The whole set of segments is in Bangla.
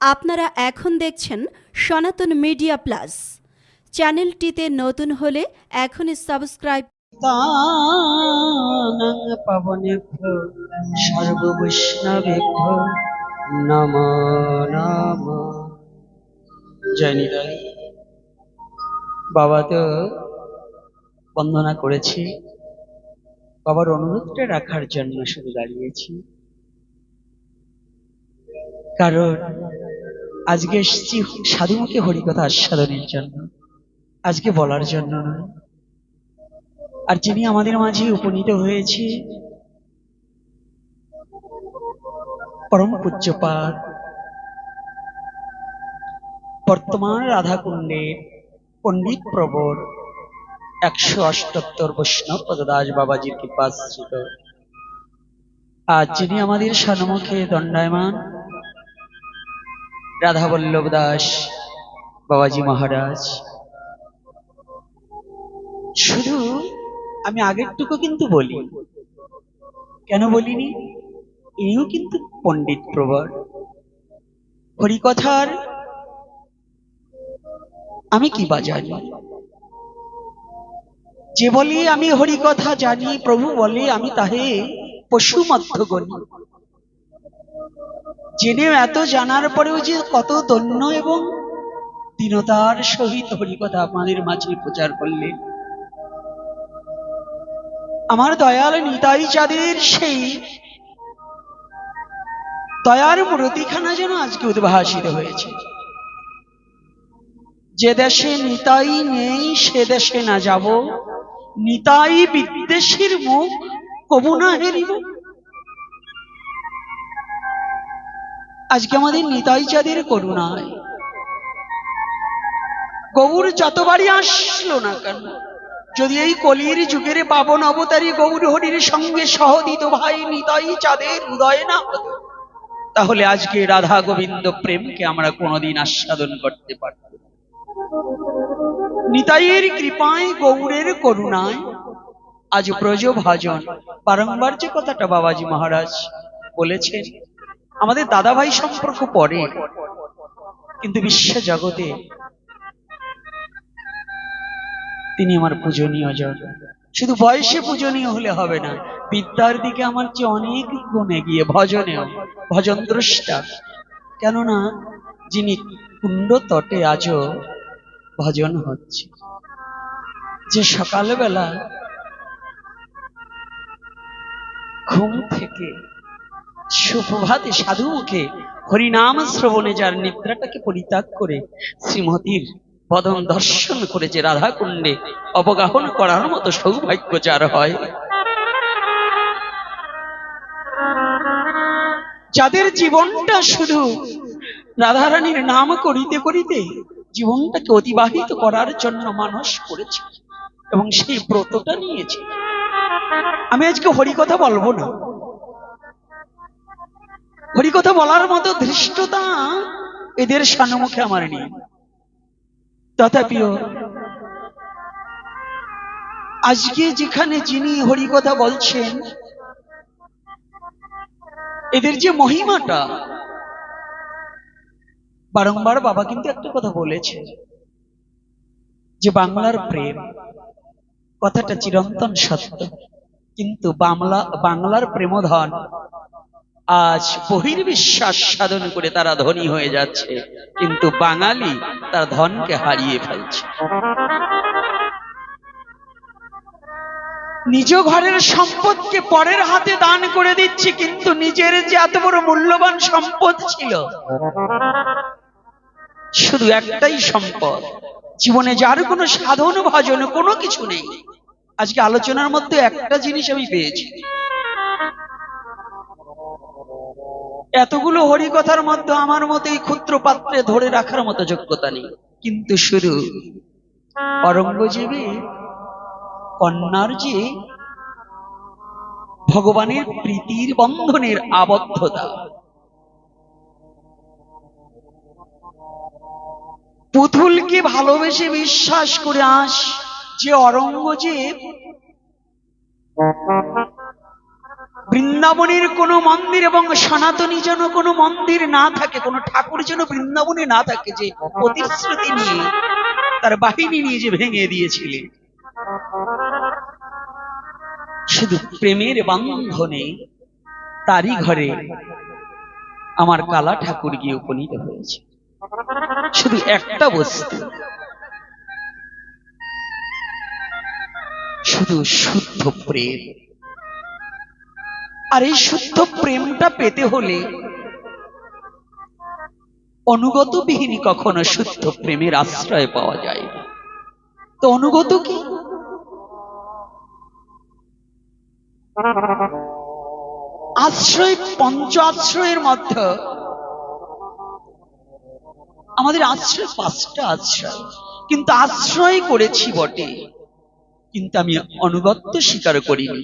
আপনারা এখন দেখছেন সনাতন মিডিয়া প্লাস। চ্যানেলটিতে নতুন হলে এখনই সাবস্ক্রাইব। পবনেভ্য নম বাবা তো বন্দনা করেছি। বাবার অনুরোধটা রাখার জন্য শুধু দাঁড়িয়েছি। কারণ আজকে এসেছি সাধুমুখী হরিকথা আস্বাদনের জন্য, আজকে বলার জন্য নয় আর যিনি আমাদের মাঝে উপনীত হয়েছে, পরম পূজ্যপাত বর্তমান রাধাকুণ্ডের পণ্ডিত প্রবর একশো অষ্টোত্তর বৈষ্ণব পদদাস বাবাজির কৃপাশ্রিত আর যিনি আমাদের সম্মুখে দণ্ডায়মান রাধা বল্লভ দাস, বাবাজি মহারাজ। শুধু আমি আগেরটুকু কিন্তু বলি। কেন বলিনি? ইনিও কিন্তু পণ্ডিত প্রবর। হরিকথার আমি কি বা জানি? যে বলি আমি হরিকথা জানি, প্রভু বলে আমি তাহে পশু মধ্য গণি জেনেও এত জানার পরেও যে কত দন্য এবং দীনতার সহিত হরিকথা আমাদের মাঝে প্রচার করলেন। আমার দয়াল নিতাই চাঁদের সেই দয়ার মূর্তিখানা যেন আজকে উদ্ভাসিত হয়েছে। যে দেশে নিতাই নেই, সে দেশে না যাব। নিতাই বিদ্বেষীর মুখ কবু না হেরিব আজকে আমাদের নিতাই চাঁদের করুণায়। গৌর যতবারই আসলো না কেন, যদি এই কলির যুগের পাবন অবতারী গৌর হরির সঙ্গে সহদিত ভাই নিতাই চাঁদের উদয় না তাহলে আজকে রাধা গোবিন্দ প্রেমকে আমরা কোনোদিন আস্বাদন করতে পারব নিতাইয়ের কৃপায় গৌরের করুণায় আজ ব্রজ ভাজন বারংবার যে কথাটা বাবাজি মহারাজ বলেছেন আমাদের দাদাভাই সম্পর্ক পরে, কিন্তু বিশ্ব জগতে তিনি আমার পূজনীয় জন। শুধু বয়সে পূজনীয় হলে হবে না, বিদ্যার দিকে আমার চেয়ে অনেক গুণ এগিয়ে ভজনেও ভজন দ্রষ্টা কেননা, যিনি কুণ্ড তটে আজও ভজন হচ্ছে। যে সকালবেলা ঘুম থেকে সুপ্রভাতে সাধু মুখে হরিনাম শ্রবণে যার নিদ্রাটাকে পরিত্যাগ করে শ্রীমতীর বদন দর্শন করে যে রাধা কুণ্ডে অবগাহন করার মতো সৌভাগ্য যার হয়। যাদের জীবনটা শুধু রাধারানীর নাম করিতে করিতে জীবনটাকে অতিবাহিত করার জন্য মানুষ করেছে এবং সেই ব্রতটা নিয়েছে। আমি আজকে হরিকথা বলব না। হরিকথা বলার মতো ধৃষ্টতা এদের সম্মুখে আমার নেই। তথাপিও আজকে যেখানে যিনি হরিকথা বলছেন, এদের যে মহিমাটা, বারংবার বাবা কিন্তু একটা কথা বলেছে, যে বাংলার প্রেম, কথাটা চিরন্তন সত্য, কিন্তু বাংলা, বাংলার প্রেমধন আজ বহির্বিশ্বাস সাধন করে তারা ধনী হয়ে যাচ্ছে। কিন্তু বাঙালি তার ধনকে হারিয়ে ফেলছে। নিজ ঘরের সম্পদকে পরের হাতে দান করে দিচ্ছে, কিন্তু নিজের যে এত বড় মূল্যবান সম্পদ ছিল, শুধু একটাই সম্পদ। জীবনে যার কোনো সাধন, ভজন, কোনো কিছু নেই। আজকে আলোচনার মধ্যে একটা জিনিস আমি পেয়েছি। এতগুলো হরিকথার মধ্যে আমার মতো এই ক্ষুদ্র পাত্রে ধরে রাখার মতো যোগ্যতা নেই। কিন্তু শুধু অরঙ্গজীবী কন্যার যে ভগবানের প্রীতির বন্ধনের আবদ্ধতা। পুতুলকে ভালোবেসে বিশ্বাস করে আস যে অরঙ্গজীব বৃন্দাবনের কোনো মন্দির এবং সনাতনী যেন কোনো মন্দির না থাকে, কোনো ঠাকুর যেন বৃন্দাবনে না থাকে, যে প্রতিশ্রুতি নিয়ে তার বাহিনী নিয়ে যে ভেঙে দিয়েছিলেন। শুধু প্রেমের বন্ধনে তারই ঘরে আমার কালা ঠাকুর গিয়ে উপনীত হয়েছে। শুধু একটা বস্তু। শুধু শুদ্ধ প্রেম। আর এই শুদ্ধ প্রেমটা পেতে হলে অনুগত বিহীনী কখনো শুদ্ধ প্রেমের আশ্রয় পাওয়া যায় তো অনুগত কি? আশ্রয়, পঞ্চ আশ্রয়ের মধ্যে আমাদের আশ্রয় পাঁচটা আশ্রয়। কিন্তু আশ্রয় করেছি বটে, কিন্তু আমি অনুগত্য স্বীকার করিনি।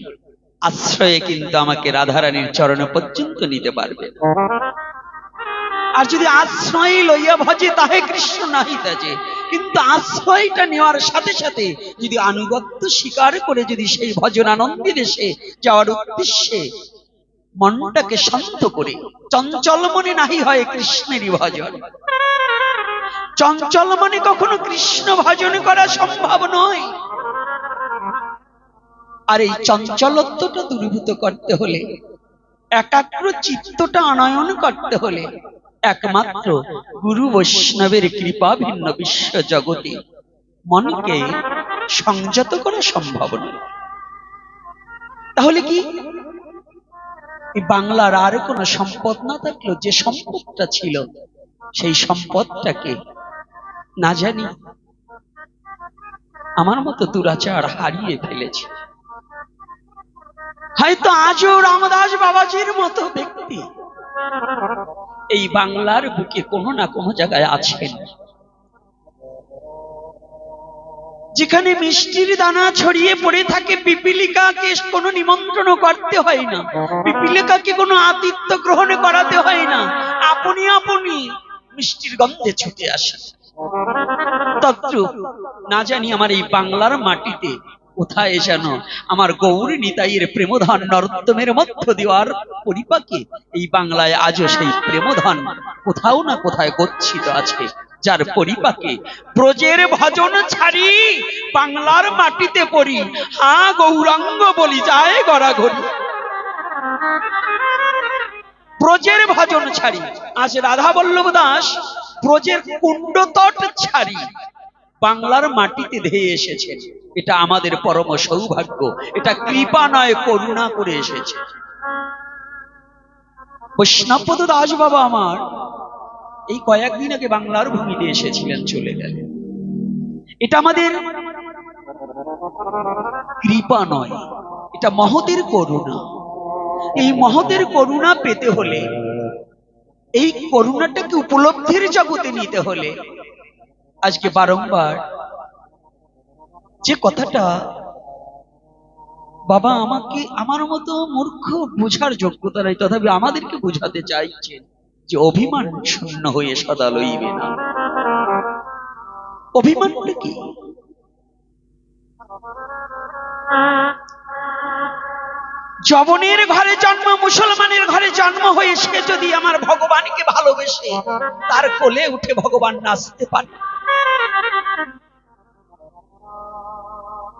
আশ্রয়ে কিন্তু আমাকে রাধারানীর চরণ পর্যন্ত নিতে পারবে। আর যদি আশ্রয় লইয়া ভজে, তাহে কৃষ্ণ নাহি তাজে। কিন্তু আশ্রয়টা নেওয়ার সাথে সাথে যদি আনুগত্য স্বীকার করে যদি সেই ভজন আনন্দী দেশে যাওয়ার উদ্দেশ্যে মনটাকে শান্ত করে, চঞ্চল মনে নাহি হয় কৃষ্ণেরই ভজন। চঞ্চল মনে কখনো কৃষ্ণ ভজন করা সম্ভব নয়। আর এই চঞ্চলত্বটা দূরীভূত করতে হলে, একাগ্র চিত্তটা আনয়ন করতে হলে, একমাত্র গুরু বৈষ্ণবের কৃপা ভিন্ন বিশ্ব জগতে মনকে সংযত করা সম্ভব নয়। তাহলে কি? বাংলার আর কোন সম্পদ না থাকলেও যে সম্পদটা ছিল, সেই সম্পদটাকে না জানি, আমার মতো দুরাচার হারিয়ে ফেলেছে। হয়তো আজও রামদাস বাবাজির মতো ব্যক্তি। এই বাংলার বুকে কোনো না কোনো জায়গায় আছেন। যেখানে মিষ্টির দানা ছড়িয়ে পড়ে থাকে, পিপিলিকাকে কোনো নিমন্ত্রণ করতে হয় না। পিপিলিকাকে কোনো আতিথ্য গ্রহণ করাতে হয় না। আপনি আপনি মিষ্টির গন্ধে ছুটে আসে তদ্রুপ, না জানি আমার এই বাংলার মাটিতে কোথায় যেন আমার গৌরী নিতাইয়ের প্রেমধন নরোত্তমের মধ্য দেওয়ার পরিপাকে এই বাংলায় আজও সেই প্রেমধন কোথাও না কোথায় গচ্ছিত আছে, যার পরিপাকে ব্রজের ভজন ছাড়ি, বাংলার মাটিতে পড়ি, হা গৌরাঙ্গ বলি যায় গড়াগড়ি প্রজের ভজন ছাড়ি, আজ রাধা বল্লভ দাস ব্রজের কুণ্ডতট ছাড়ি বাংলার মাটিতে ধেয়ে এসেছেন এটা আমাদের পরম সৌভাগ্য। এটা কৃপা নয় করুণা করে এসেছে। বৈষ্ণবপদ দাস বাবা আমার এই কয়েকদিন আগে বাংলার ভূমিতে এসেছিলেন, চলে গেলেন। এটা আমাদের কৃপা নয়, এটা মহতের করুণা। এই মহতের করুণা পেতে হলে, এই করুণাটাকে উপলব্ধির জগতে নিতে হলে আজকে বারংবার যে কথাটা বাবা আমাকে আমার মতো মূর্খ বোঝার যোগ্যতা নাই, তথাপি আমাদেরকে বোঝাতে চাইছেন যে অভিমান শূন্য হয়ে সদা লইবে না। অভিমানটা কি? জবনের ঘরে জন্ম, মুসলমানের ঘরে জন্ম হয়ে সে যদি আমার ভগবানকে ভালোবেসে, তার কোলে উঠে ভগবান নাচতে পারে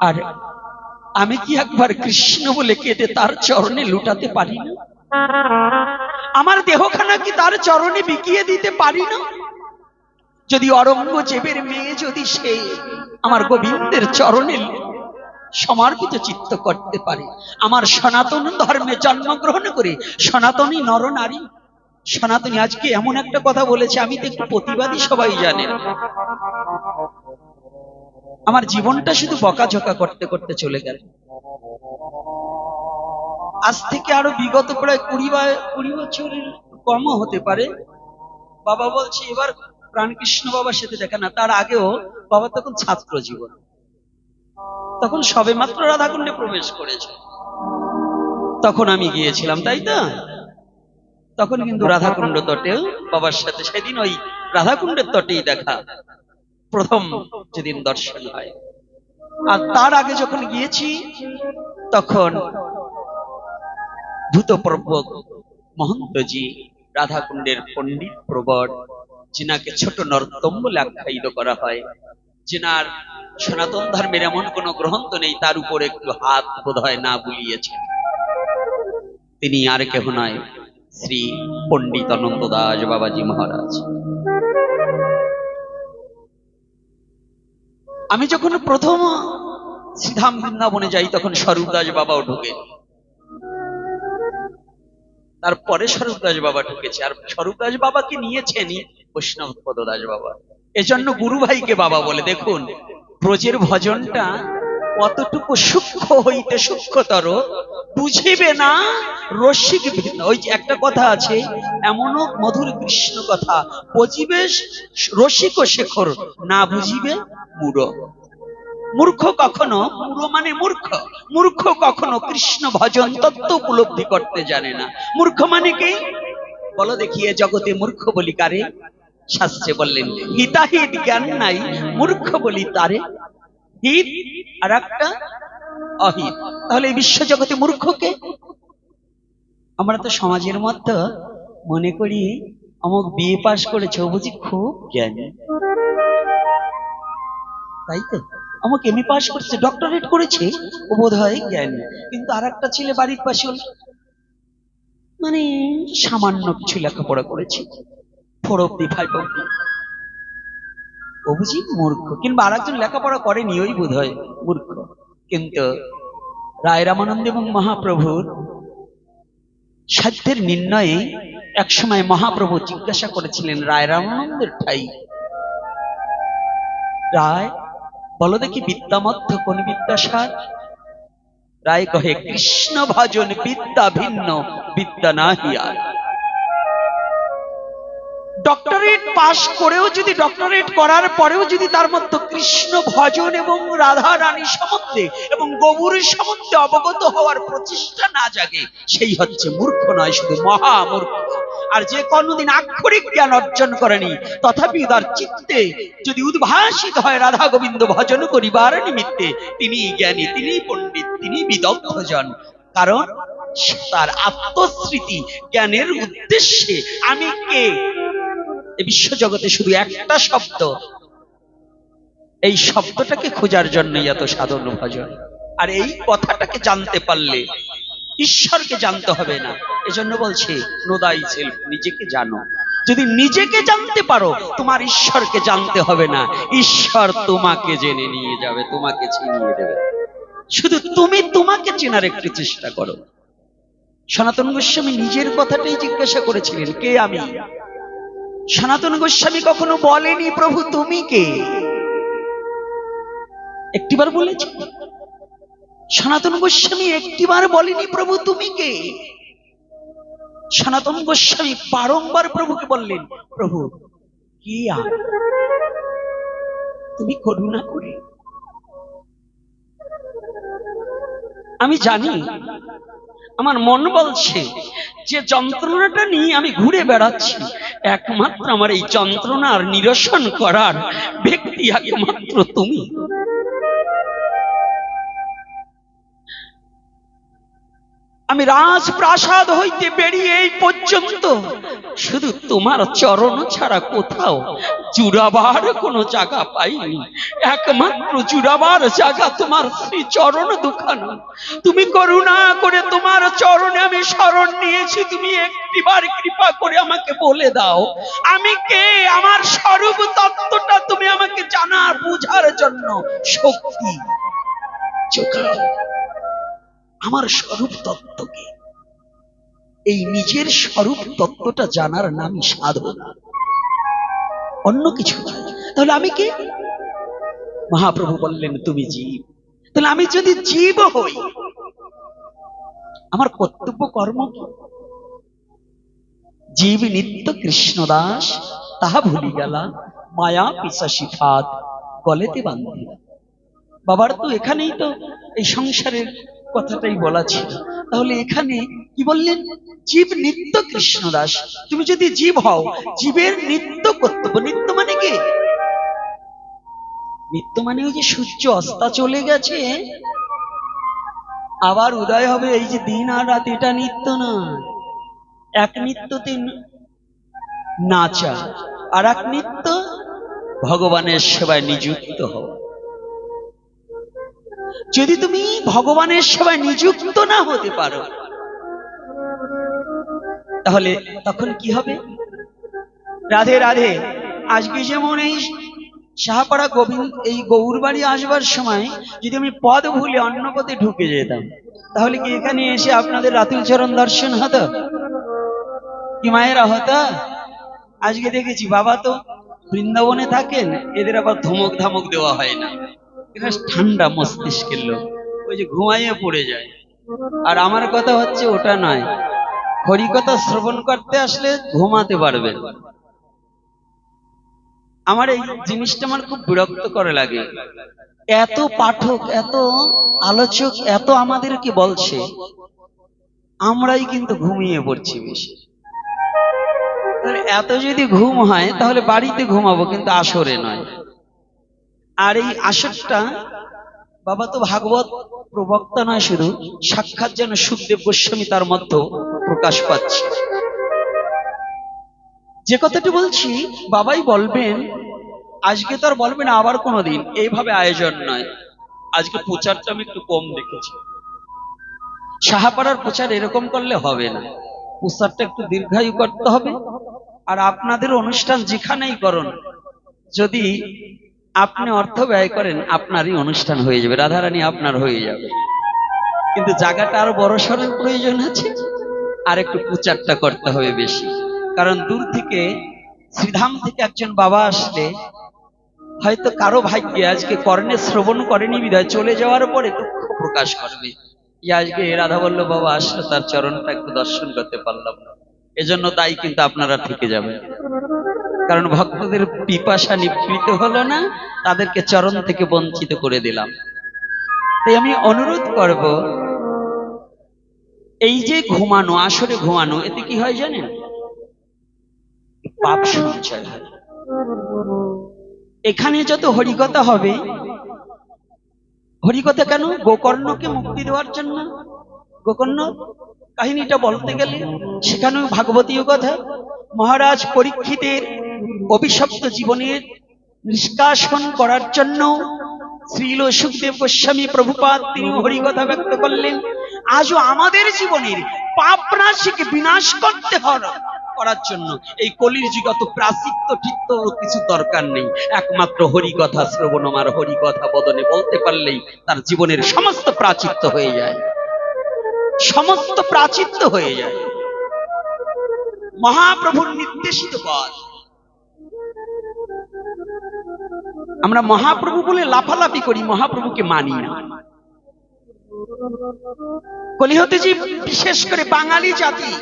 আর আমি কি একবার কৃষ্ণ বলে কেটে তার চরণে লুটাতে পারি না? আমার দেহখানা কি তার চরণে বিকিয়ে দিতে পারি না? যদি অরঙ্গজেবের মেয়ে যদি সে আমার গোবিন্দের চরণে সমর্পিত চিত্ত করতে পারে, আমার সনাতন ধর্মে জন্মগ্রহণ করে সনাতনী নরনারী, সনাতনী আজকে এমন একটা কথা বলেছে, আমি তো একটু প্রতিবাদী সবাই জানেন। আমার জীবনটা শুধু বকাঝকা করতে করতে চলে গেল। আজ থেকে আরও বিগত প্রায় কুড়ি বা কুড়ি বছরের কমও হতে পারে। বাবা বলছে, এবার প্রাণকৃষ্ণ বাবার সাথে দেখা না। তার আগেও বাবা তখন ছাত্র জীবন। তখন সবে মাত্র রাধাকুণ্ডে প্রবেশ করেছে। তখন আমি গিয়েছিলাম, তাই তো? তখন কিন্তু রাধাকুণ্ড তটেও বাবার সাথে সেদিন ওই রাধাকুণ্ডের তটেই দেখা। প্রথম যেদিন দর্শন হয়। আর তার আগে যখন গিয়েছি, তখন ভূতপ্রবক মহন্তজি রাধাকুণ্ডের পণ্ডিত প্রবর, যিনাকে ছোট নর্তম বলে আখ্যায়িত করা হয়, যিনার সনাতন ধর্মের এমন কোন গ্রন্থ নেই, তার উপর একটু হাত বোধ হয় না বুলিয়েছেন। তিনি আর কেহ নয়, শ্রী পণ্ডিত অনন্ত দাস বাবাজি মহারাজ। আমি যখন প্রথম শ্রীধাম বৃন্দাবনে যাই, তখন স্বরূপ দাস বাবাও ঢুকে। তারপরে স্বরূপ দাস বাবা ঢুকেছে। আর স্বরূপ দাস বাবাকে নিয়েছেন বৈষ্ণব দাস বাবা। এজন্য গুরু ভাইকে বাবা বলে। দেখুন, ব্রজের ভজনটা কতটুকু সূক্ষ্ম হইতে সূক্ষ্মতর বুঝিবে না, রসিক ভিন্ন। ওই যে একটা কথা আছে, এমনও মধুর কৃষ্ণ কথা, বুঝিবে রসিক শেখর, না বুঝিবে মূঢ়। মূর্খ কখনো, মূঢ় মানে মূর্খ। মূর্খ কখনো কৃষ্ণ ভজন তত্ত্ব উপলব্ধি করতে জানে না। মূর্খ মানে কি? বলো দেখিয়ে জগতে মূর্খ বলি কারে? শাস্ত্রে বললেন, হিতাহিত জ্ঞান নাই, মূর্খ বলি তারে। হিত আর একটা অহিত। তাহলে এই বিশ্ব জগতে মূর্খকে আমরা তো সমাজের মধ্যে মনে করি, অমুক বিয়ে পাশ করেছে বুঝি খুব জ্ঞানী। তাই তো? আমাকে এমএ পাশ করেছে ডক্টরেট করেছে, ও বোধ হয় জ্ঞানী। কিন্তু আর একটা ছেলে বাড়ির পাশে মানে সামান্য কিছু লেখাপড়া করেছে। ফোর অব্দি ফাইভ অব্দি বুঝি মূর্খ। কিংবা আর একজন লেখাপড়া করেনি, ওই বোধ হয় মূর্খ। কিন্তু রায় রামানন্দ এবং মহাপ্রভুর সাধ্যের নির্ণয়ে একসময় মহাপ্রভু জিজ্ঞাসা করেছিলেন, রায় রামানন্দের ঠাই? রায়, বলো দেখি বিদ্যামধ্য কোন বিদ্যাসার? রায় কহে, কৃষ্ণ ভজন বিদ্যা ভিন্ন, বিদ্যা নাহি আর। ডক্টরেট পাশ করেও যদি ডক্টরেট করার পরেও যদি তার মধ্যে কৃষ্ণ ভজন এবং রাধা রানী সম্বন্ধে এবং গৌরের সম্বন্ধে অবগত হওয়ার প্রচেষ্টা না জাগে, সেই হচ্ছে মূর্খ নয়, শুধু মহা মূর্খ আর যে কোনদিন আক্ষরিক জ্ঞান অর্জন করেনি, তথাপি তার চিত্তে যদি উদ্ভাসিত হয় রাধা গোবিন্দ ভজন করিবার নিমিত্তে, তিনি জ্ঞানী, তিনি পণ্ডিত, তিনি বিদগ্ধ জন কারণ তার আত্মস্মৃতি, জ্ঞানের উদ্দেশ্যে আমি কে? এই বিশ্ব জগতে শুধু একটা শব্দ। এই শব্দটাকে খোঁজার জন্যই এত সাধন ভজন আর এই কথাটাকে জানতে পারলে ঈশ্বরকে জানতে হবে না। এজন্য বলছে, নোদাই সেলফ নিজেকে জানো। যদি নিজেকে জানতে পারো, তোমার ঈশ্বরকে জানতে হবে না। ঈশ্বর তোমাকে জেনে নিয়ে যাবে, তোমাকে চিনিয়ে দেবে। শুধু তুমি তোমাকে চেনার একটু চেষ্টা করো। সনাতন গোস্বামী নিজের কথাটাই জিজ্ঞাসা করেছিলেন, কে আমি? সনাতন গোস্বামী কখনো বলেনি, প্রভু, তুমি কে? একটিবার বলেছে। সনাতন গোস্বামী একটিবার বলেনি, প্রভু, তুমি কে? সনাতন গোস্বামী বারংবার প্রভুকে বললেন, প্রভু, কি আর? তুমি করুণা করে? আমি জানি আমার মন বলছে যে যন্ত্রণাটা নিয়ে আমি ঘুরে বেড়াচ্ছি। একমাত্র আমার এই যন্ত্রণার নিরসন করার ব্যক্তি একমাত্র তুমি। আমি রাজপ্রাসাদ হইতে বেরিয়ে এই পর্যন্ত শুধু তোমার চরণ ছাড়া কোথাও জুড়াবার কোনো জায়গা পাইনি। একমাত্র জুড়াবার জায়গা তোমার শ্রী চরণ দুখানো। তুমি করুণা করে তোমার চরণে আমি শরণ নিয়েছি। তুমি একটিবার কৃপা করে আমাকে বলে দাও, আমি কে? আমার স্বরূপ তত্ত্বটা তুমি আমাকে জানার বুঝার জন্য শক্তি যোগাও। আমার স্বরূপ তত্ত্বকে। এই নিজের স্বরূপ তত্ত্বটা জানার নামই সাধনা। অন্য কিছু তাহলে আমি কে? মহাপ্রভু বললেন, তুমি জীব। তাহলে আমি যদি জীব হই, আমার কর্তব্য কর্ম কি? জীব নিত্য কৃষ্ণদাস তাহা ভুলি গেলা, মায়া পিসাসি ফাদ গলেতে বান্ধিলা বাবার তো এখানেই তো এই সংসারের কথাটাই বলা ছিল। তাহলে এখানে কি বললেন? জীব নিত্য কৃষ্ণদাস তুমি যদি জীব হও, জীবের নিত্য কর্তব্য, নিত্য মানে কি? নিত্য মানে ওই যে সূর্য অস্তা চলে গেছে, আবার উদয় হবে এই যে দিন আর রাত, এটা নিত্য না এক নিত্যতে নাচা, আর এক নিত্য ভগবানের সেবায় নিযুক্ত হও যদি তুমি ভগবানের সেবায় নিযুক্ত না হতে পারো, তাহলে তখন কি হবে? রাধে রাধে, আজকে যেমন এই শাহপাড়া গোবিন্দ, এই গৌর বাড়ি আসবার সময় যদি আমি পদ ভুলে অন্য পথে ঢুকে যেতাম, তাহলে কি এখানে এসে আপনাদের রাতুল চরণ দর্শন হতো? কি মায়েরা হতো? আজকে দেখেছি বাবা তো বৃন্দাবনে থাকেন, এদের আবার ধমক ধামক দেওয়া হয় না। এরা ঠান্ডা মস্তিষ্কের লোক। ওই যে ঘুমাইয়ে পড়ে যায়। আর আমার কথা হচ্ছে ওটা নয়। হরিকথা শ্রবণ করতে আসলে ঘুমাতে পারবে আমার এই জিনিসটা আমার খুব বিরক্ত করে লাগে। এত পাঠক, এত আলোচক, এত আমাদেরকে বলছে? আমরাই কিন্তু ঘুমিয়ে পড়ছি বেশি। এত যদি ঘুম হয়, তাহলে বাড়িতে ঘুমাবো, কিন্তু আসরে নয়। আর এই আসরটা বাবা তো ভাগবত প্রবক্তা নয় শুধু, সাক্ষাৎ যেন সুখদেব গোস্বামী তার মধ্যে প্রকাশ পাচ্ছে। যে কথাটি বলছি, বাবাই বলবেন, আজকে তো আর বলবেন আবার কোনোদিন। এইভাবে আয়োজন নয়। আজকে প্রচারটা আমি একটু কম দেখেছি। সাহাপাড়ার প্রচার এরকম করলে হবে না। প্রচারটা একটু দীর্ঘায়ু করতে হবে। আর আপনাদের অনুষ্ঠান যেখানেই করুন, যদি আপনি অর্থ ব্যয় করেন, আপনারই অনুষ্ঠান হয়ে যাবে, রাধারানী আপনার হয়ে যাবে। কিন্তু জায়গাটা আরও বড় সড়ের প্রয়োজন আছে, আর একটু প্রচারটা করতে হবে বেশি। কারণ দূর থেকে, শ্রীধাম থেকে একজন বাবা আসলে, হয়তো কারও ভাগ্যে আজকে কর্ণে শ্রবণ করেনি বিধায় চলে যাওয়ার পরে দুঃখ প্রকাশ করবে। আজকে রাধা বল্ল বাবা আসলে, তার চরণটা একটু দর্শন করতে পারলাম না। এজন্য তাই কিন্তু আপনারা থেকে যাবেন। কারণ ভক্তদের পিপাসা নিবৃত হলো না, তাদেরকে চরণ থেকে বঞ্চিত করে দিলাম। তাই আমি অনুরোধ করব, এই যে ঘুমানো, আসরে ঘুমানো, এতে কি হয় জানেন? পাপ সঞ্চয় হয়। এখানে যত হরিকথা হবে, হরিকথা কেন? গোকর্ণকে মুক্তি দেওয়ার জন্য। গোকর্ণ কাহিনীটা বলতে গেলে সেখানেও ভাগবতীয় কথা মহারাজ পরীক্ষিতের অভিশপ্ত জীবনের নিষ্কাশন করার জন্য শ্রীল সুখদেব গোস্বামী প্রভুপাদ তিনি হরিকথা ব্যক্ত করলেন, আজও আমাদের জীবনের পাপ রাশিকে বিনাশ করতে হবে করার জন্য। এই কলির যুগত প্রাচিত্য ঠিত্য কিছু দরকার নেই। একমাত্র হরিকথা শ্রবণ, আমার হরিকথা বদনে বলতে পারলেই তার জীবনের সমস্ত প্রাচিত্য হয়ে যায়। সমস্ত প্রাচিত্য হয়ে যায়। মহাপ্রভুর নির্দেশিত পথ। আমরা মহাপ্রভু বলে লাফালাফি করি, মহাপ্রভুকে মানি না। কলিহতে যে বিশেষ করে বাঙালি জাতি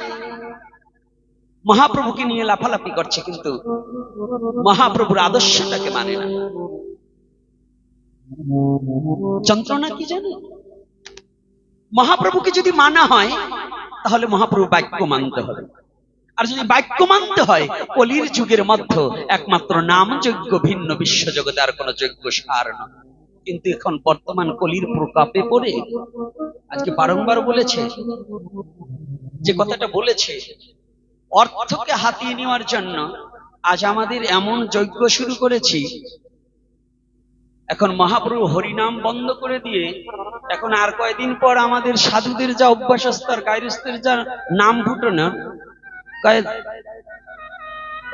মহাপ্রভুকে নিয়ে লাফালাফি করছে, কিন্তু মহাপ্রভুর আদর্শটাকে মানে না। যন্ত্রণা কি জানে মহাপ্রভুকে যদি মানা হয়, তাহলে মহাপ্রভু বাক্য মানতে হবে। আর যদি বাক্য মানতে হয় কলির যুগের মধ্যে একমাত্র নাম যোগ্য ভিন্ন বিশ্ব জগতে আর কোন যোগ্য সার নয়। কিন্তু এখন বর্তমান কলির প্রকাপে পড়ে, আজকে বারংবার বলেছে, যে কথাটা বলেছে, অর্থকে হাতিয়ে নেওয়ার জন্য আজ আমাদের এমন যজ্ঞ শুরু করেছি এখন মহাপ্রভু হরিনাম বন্ধ করে দিয়ে এখন আর কয়দিন পর আমাদের সাধুদের যা অভ্যাস স্তর কায়রস্থের যা নাম ফুটানোর কয়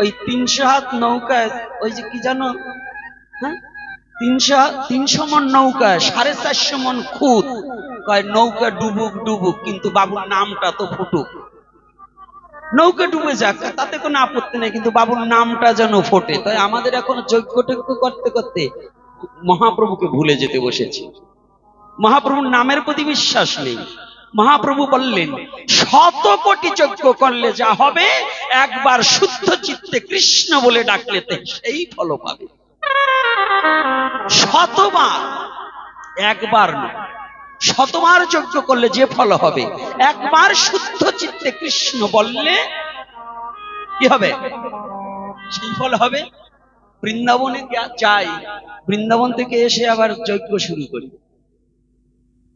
ওই তিনশো হাত নৌকায়, ওই যে কি জানো? হ্যাঁ? তিনশো তিনশো মন নৌকা সাড়ে চারশো মন খুদ কয় নৌকা ডুবুক ডুবুক, কিন্তু বাবুর নামটা তো ফুটুক। নৌকা ডুবে যাক, তাতে কোনো আপত্তি নেই, কিন্তু বাবুর নামটা যেন ফোটে। তাই আমাদের এখন যজ্ঞ করতে করতে মহাপ্রভুকে ভুলে যেতে বসেছি। মহাপ্রভুর নামের প্রতি বিশ্বাস নেই। মহাপ্রভু বললেন শত কোটি যজ্ঞ করলে যা হবে, একবার শুদ্ধ চিত্তে কৃষ্ণ বলে ডাকলে সেই ফল পাবে। শতবার, একবার না শতবার যজ্ঞ করলে যে ফল হবে, একবার শুদ্ধ চিত্তে কৃষ্ণ বললে কি হবে? সেই ফল হবে। বৃন্দাবনে যাই বৃন্দাবন থেকে এসে আবার যজ্ঞ শুরু করি।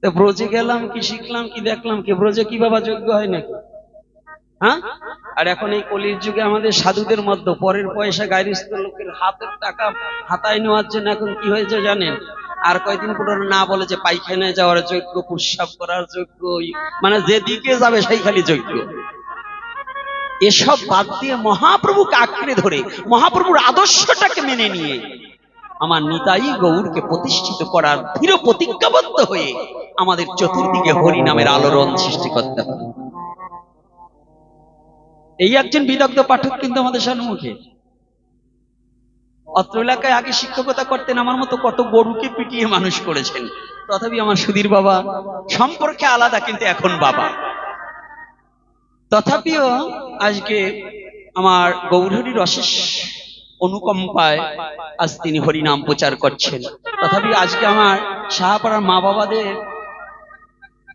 ব্রজে গেলাম, কি শিখলাম, কি দেখলাম, কি ব্রজে কি বাবা যোগ্য হয় নাকি? হ্যাঁ? আর এখন এই কলির যুগে আমাদের সাধুদের মধ্যে পরের পয়সা গাইরিস্ত লোকের হাতের টাকা হাতায় নেওয়ার জন্য এখন কি হয়েছে জানেন? আর কয়দিন পর না বলে যে পায়খানায় যাওয়ার যোগ্য প্রস্রাব করার যোগ্য মানে যেদিকে যাবে সেই খালি যোগ্য এসব বাদ দিয়ে মহাপ্রভুকে আঁকড়ে ধরে, মহাপ্রভুর আদর্শটাকে মেনে নিয়ে আমার নিতাই গৌরকে প্রতিষ্ঠিত করার দৃঢ় প্রতিজ্ঞাবদ্ধ হয়ে আমাদের চতুর্দিকে হরি নামের আলোড়ন সৃষ্টি করতে হবে। এই একজন বিদগ্ধ পাঠক কিন্তু আমাদের সম্মুখে অত্র এলাকায় আগে শিক্ষকতা করতেন, আমার মতো কত গরুকে পিটিয়ে মানুষ করেছেন। তথাপি আমার সুধীর বাবা সম্পর্কে আলাদা কিন্তু এখন বাবা। তথাপিও আজকে আমার গৌরহরির অশেষ অনুকম্পায় আজ তিনি হরিনাম প্রচার করছেন। তথাপি আজকে আমার সাহাপাড়ার মা বাবাদের,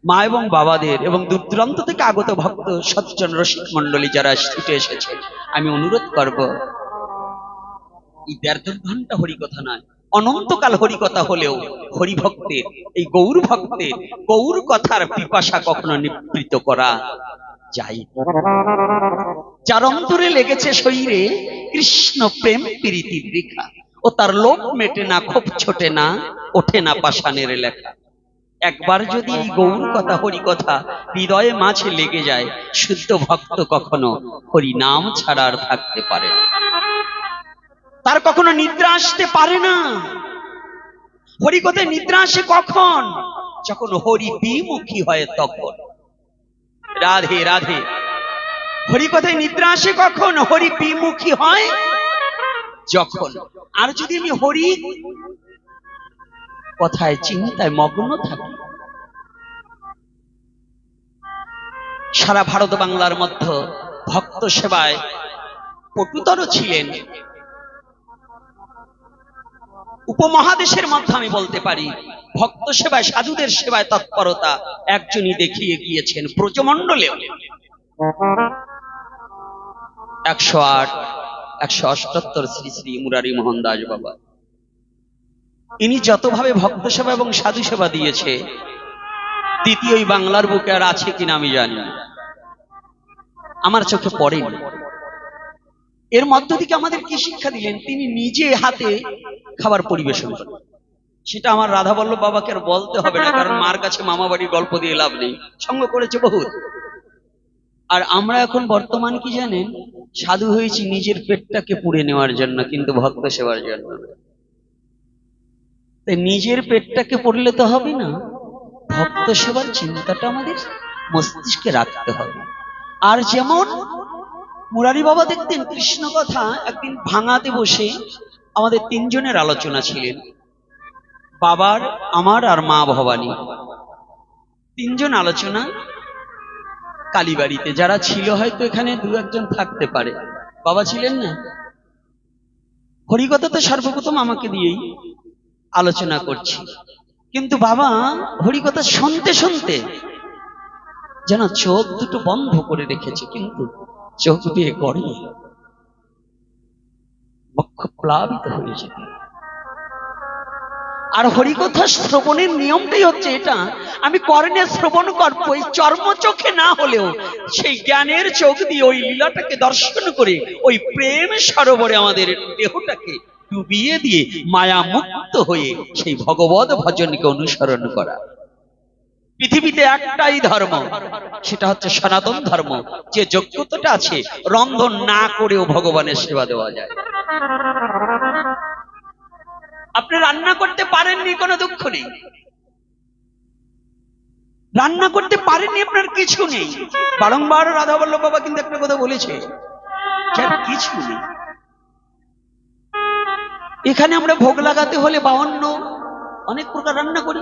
মা এবং বাবাদের এবং দূর দূরান্ত থেকে আগত ভক্ত সজ্জন রসিক মন্ডলী যারা ছুটে এসেছে, আমি অনুরোধ করব, এই দেড় দুই ঘণ্টা হরিকথা নয়, অনন্তকাল হরিকথা হলেও হরিভক্তের, এই গৌর ভক্তের গৌর কথার পিপাসা কখনো নিবৃত করা যায় যার অন্তরে লেগেছে শরীরে কৃষ্ণ প্রেম প্রীতির রেখা ও তার লোভ মেটে না, ক্ষোভ ছোটে না, ওঠে না পাষাণের লেখা। একবার যদি এই গৌর কথা, হরি কথা হৃদয়ে মাঝে লেগে যায়, শুদ্ধ ভক্ত কখনো হরি নাম ছাড়া আর থাকতে পারে তার কখনো নিদ্রা আসতে পারে না। হরি কথায় নিদ্রা আসে কখন? যখন হরি বিমুখী হয় তখন। রাধে রাধে। হরি কথায় নিদ্রা আসে কখন? হরি বিমুখী হয়? যখন। আর যদি আমি হরি, কথায় চিন্তায় মগ্ন থাকি। সারা ভারত বাংলার মধ্যে ভক্ত সেবায় পটুতর ছিলেন। উপমহাদেশের মধ্যে আমি বলতে পারি ভক্ত সেবায়, সাধুদের সেবায় তৎপরতা একজনই দেখিয়ে গিয়েছেন ব্রজমণ্ডলেও একশো আট, একশো অষ্টাত্তর শ্রী শ্রী মুরারি মোহন দাস বাবা। ইনি যতভাবে ভক্ত সেবা এবং সাধু সেবা দিয়েছে দ্বিতীয় বাংলার বুকে আর আছে কিনা আমি জানি আমার চোখে পড়েনি। এর মধ্য থেকে আমাদের কি শিক্ষা দিলেন? তিনি নিজে হাতে খাবার পরিবেশন করেন। সেটা আমার রাধা বল্লভ বাবাকে আর বলতে হবে না, কারণ মার কাছে মামা বাড়ির গল্প দিয়ে লাভ নেই। সঙ্গ করেছে বহুত। আর আমরা এখন বর্তমান কি জানেন? সাধু হয়েছি নিজের পেটটাকে পুড়ে নেওয়ার জন্য, কিন্তু ভক্ত সেবার জন্য। নিজের পেটটাকে পড়লে তো হবে না, ভক্ত সেবার চিন্তাটা আমাদের মস্তিষ্কে রাখতে হবে। আর যেমন মুরারি বাবা দেখতেন কৃষ্ণ কথা একদিন ভাঙাতে বসে আমাদের তিনজনের আলোচনা ছিলেন। বাবার, আমার আর মা ভবানী। তিনজন আলোচনা কালীবাড়িতে। যারা ছিল হয়তো এখানে দু একজন থাকতে পারে। বাবা ছিলেন না? হরিকথা তো সর্বপ্রথম আমাকে দিয়েই আলোচনা করছি। কিন্তু বাবা, হরিকথা শুনতে শুনতে যেন চোখ দুটো বন্ধ করে রেখেছে, কিন্তু চোখ দিয়ে করে বক্ষ প্লাবিত হয়েছে আর হরিকথা শ্রবণের নিয়মটাই হচ্ছে এটা। আমি কর্ণে শ্রবণ করব, এই চর্ম চোখে না হলেও সেই জ্ঞানের চোখ দিয়ে ওই লীলাটাকে দর্শন করে ওই প্রেম সরোবরে আমাদের দেহটাকে ডুবিয়ে দিয়ে মায়া মুক্ত হয়ে সেই ভগবত ভজনকে অনুসরণ করা। পৃথিবীতে একটাই ধর্ম, সেটা হচ্ছে সনাতন ধর্ম। যে যোগ্যতাটা আছে, রন্ধন না করেও ভগবানের সেবা দেওয়া যায়। আপনি রান্না করতে পারেননি, কোনো দুঃখ নেই। রান্না করতে পারেননি, আপনার কিছু নেই। বারংবার রাধা বল্লভ বাবা কিন্তু একটা কথা বলেছে কিছু নেই। এখানে আমরা ভোগ লাগাতে হলে বাউন্ন অনেক প্রকার রান্না করি।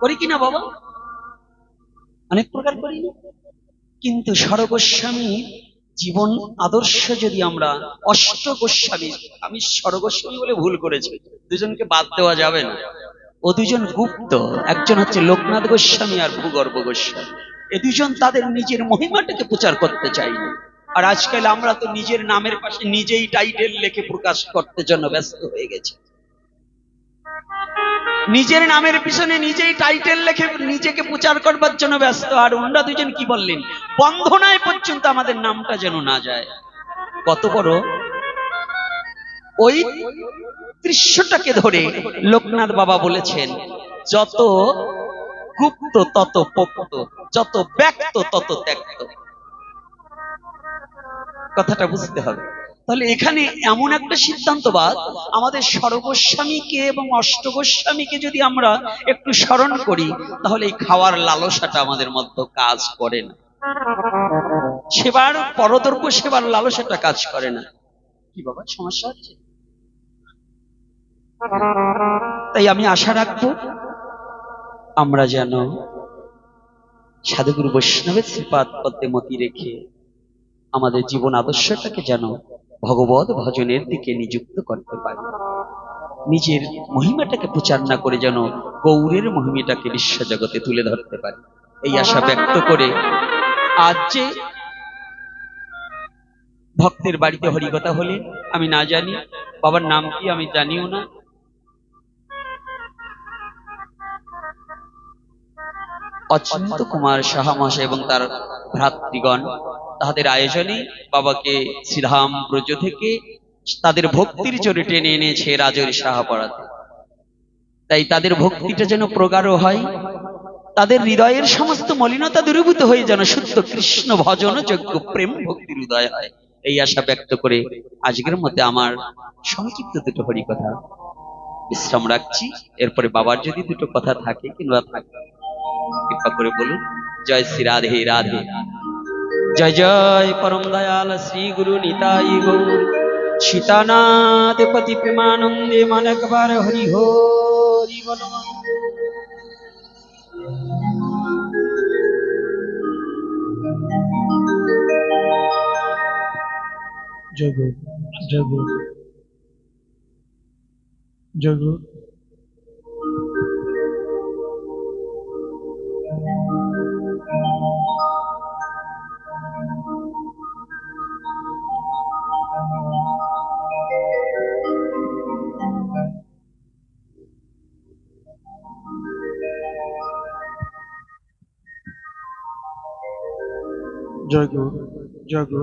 করি কিনা বাবা? অনেক প্রকার করি? কিন্তু সর্বস্বামী জীবন আদর্শ যদি আমরা অষ্ট গোস্বামী আমি স্বর্গস্বামী বলে ভুল করেছি, দুজনকে বাদ দেওয়া যাবে না। ও দুজন গুপ্ত, একজন হচ্ছে লোকনাথ গোস্বামী আর ভূগর্ভ গোস্বামী। এ দুজন তাদের নিজের মহিমাটাকে প্রচার করতে চাইনি আর আজকাল আমরা তো নিজের নামের পাশে নিজেই টাইটেল লেখে প্রকাশ করতে জন্য ব্যস্ত হয়ে গেছি। নিজের নামের পিছনে নিজেই টাইটেল লেখে নিজেকে প্রচার করবার জন্য ব্যস্ত। আর ওনারা দুজন কি বললেন? বন্ধনায় পর্যন্ত আমাদের নামটা যেন না যায়। কত বড়? ওই দৃশ্যটাকে ধরে লোকনাথ বাবা বলেছেন, যত গুপ্ত তত পোক্ত, যত ব্যক্ত তত ত্যক্ত। কথাটা বুঝতে হবে। তাহলে এখানে এমন একটা সিদ্ধান্তবাদ, আমাদের সর্বস্বামীকে এবং অষ্টগোস্বামীকে যদি আমরা একটু স্মরণ করি, তাহলে এই খাওয়ার লালসাটা আমাদের মধ্যে কাজ করে না। সেবার পরদর্প সেবার লালসাটা কাজ করে না। কি বাবা, সমস্যা হচ্ছে? তাই আমি আশা রাখব, আমরা যেন সাধুগুরু বৈষ্ণবের শ্রীপাদ পদ্মে মতি রেখে আমাদের জীবন আদর্শটাকে যেন ভগবত ভজনের দিকে নিযুক্ত করতে পারি। নিজের মহিমাটাকে প্রচার না করে যেন গৌরের মহিমাটাকে বিশ্ব জগতে তুলে ধরতে পারি। এই আশা ব্যক্ত করে আজ যে ভক্তের বাড়িতে হরিকথা হলে, আমি না জানি, বাবার নাম কি আমি জানিও না। অচ্যন্ত কুমার সাহা মহাশয় এবং তার ভ্রাতৃগণ তাহাদের আয়োজনে বাবাকে শ্রীধাম ব্রজ থেকে তাদের ভক্তির চরে টেনে এনেছে রাজের সাহাপাড়াতে। তাই তাদের ভক্তিটা যেন প্রগাঢ় হয়, তাদের হৃদয়ের সমস্ত মলিনতা দূরীভূত হয়ে যেন শুদ্ধ কৃষ্ণ ভজন যোগ্য প্রেম ভক্তির উদয় হয়। এই আশা ব্যক্ত করে আজকের মধ্যে আমার সংক্ষিপ্ত দুটো হরিকথা বিশ্রাম রাখছি। এরপরে বাবার যদি দুটো কথা থাকে কিংবা থাকে, কৃপা করে বলুন, জয় শ্রী রাধে রাধে। জয় জয় পরম দয়াল শ্রী গুরু নিতাই গৌর সীতানাথ পতি প্রেমানন্দে মানকবার হরি হরি বল জগু জগু জগু জগু জগু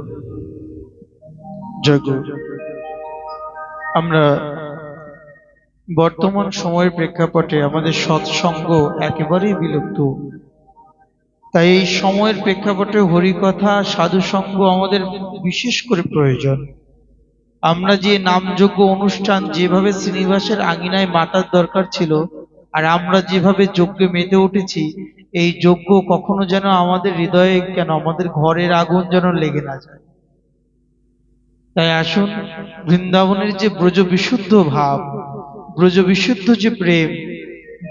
জগু আমরা বর্তমান সময়ের প্রেক্ষাপটে আমাদের সৎসঙ্গ একেবারেই বিলুপ্ত। তাই এই সময়ের প্রেক্ষাপটে হরিকথা, সাধুসঙ্গ আমাদের বিশেষ করে প্রয়োজন। আমরা যে নামযোগ্য অনুষ্ঠান, যেভাবে শ্রীনিবাসের আঙিনায় মাতার দরকার ছিল, আর আমরা যেভাবে যজ্ঞে মেতে উঠেছি এই যজ্ঞ কখনো যেন আমাদের হৃদয়ে কেন আমাদের ঘরের আগুন যেন লেগে না যায়। তাই আসুন, বৃন্দাবনের যে ব্রজ বিশুদ্ধ ভাব, ব্রজ বিশুদ্ধ যে প্রেম,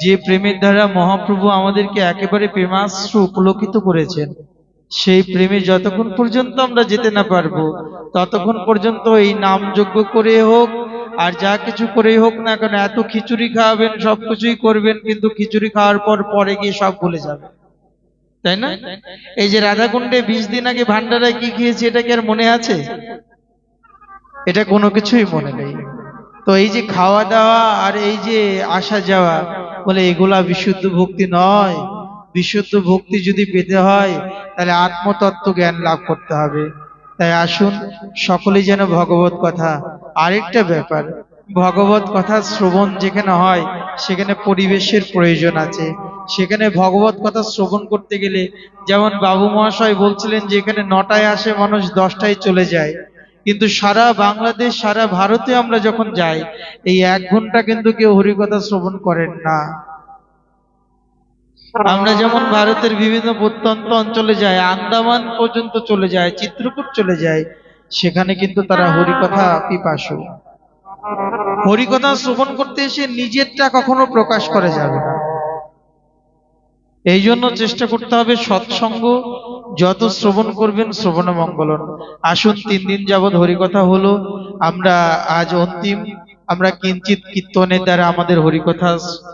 যে প্রেমের দ্বারা মহাপ্রভু আমাদেরকে একেবারে প্রেমাশ্র উপলক্ষিত করেছেন, সেই প্রেমে যতক্ষণ পর্যন্ত আমরা যেতে না পারব, ততক্ষণ পর্যন্ত এই নাম যজ্ঞ করে হোক আর যা কিছু করেই হোক না কেন, এত খিচুড়ি খাওয়াবেন সবকিছুই করবেন, কিন্তু খিচুড়ি খাওয়ার পর পরে গিয়ে সব ভুলে যাবে। তাই না? এই যে রাধাকুণ্ডে বিশ দিন আগে ভান্ডারায় কি খেয়েছি, এটা কি আর মনে আছে? এটা কোনো কিছুই মনে নেই। তো এই যে খাওয়া দাওয়া আর এই যে আসা যাওয়া, বলে এগুলা বিশুদ্ধ ভক্তি নয়। বিশুদ্ধ ভক্তি যদি পেতে হয়, তাহলে আত্মতত্ত্ব জ্ঞান লাভ করতে হবে। তাই আসুন, সকলেই যেন ভগবত কথা। আরেকটা ব্যাপার, ভগবত কথা শ্রবণ যেখানে হয়, সেখানে পরিবেশের প্রয়োজন আছে। সেখানে ভগবত কথা শ্রবণ করতে গেলে, যেমন বাবু মহাশয় বলছিলেন যে এখানে নটায় আসে মানুষ, দশটায় চলে যায়। কিন্তু সারা বাংলাদেশ, সারা ভারতে আমরা যখন যাই, এই এক ঘণ্টা কিন্তু কেউ হরিকথা শ্রবণ করেন না। আমরা যেমন ভারতের বিভিন্ন প্রত্যন্ত অঞ্চলে যাই, আন্দামান পর্যন্ত চলে যায়, চিত্রকূট চলে যায়, সেখানে কিন্তু তারা হরিকথা পিপাসু। হরিকথা শ্রবণ করতে এসে নিজেরটা কখনো প্রকাশ করা যাবে না। এই জন্য চেষ্টা করতে হবে সৎসঙ্গ, যত শ্রবণ করবেন শ্রবণ মঙ্গলন। আসুন, তিন দিন যাবৎ হরিকথা হলো, আমরা আজ অন্তিম, আমরা কিঞ্চিত কীর্তনের দ্বারা আমাদের হরিকথা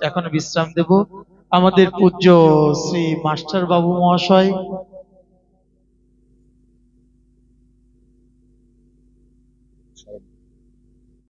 এখন বিশ্রাম দেব। আমাদের পূজ্য শ্রী মাস্টার বাবু মহাশয়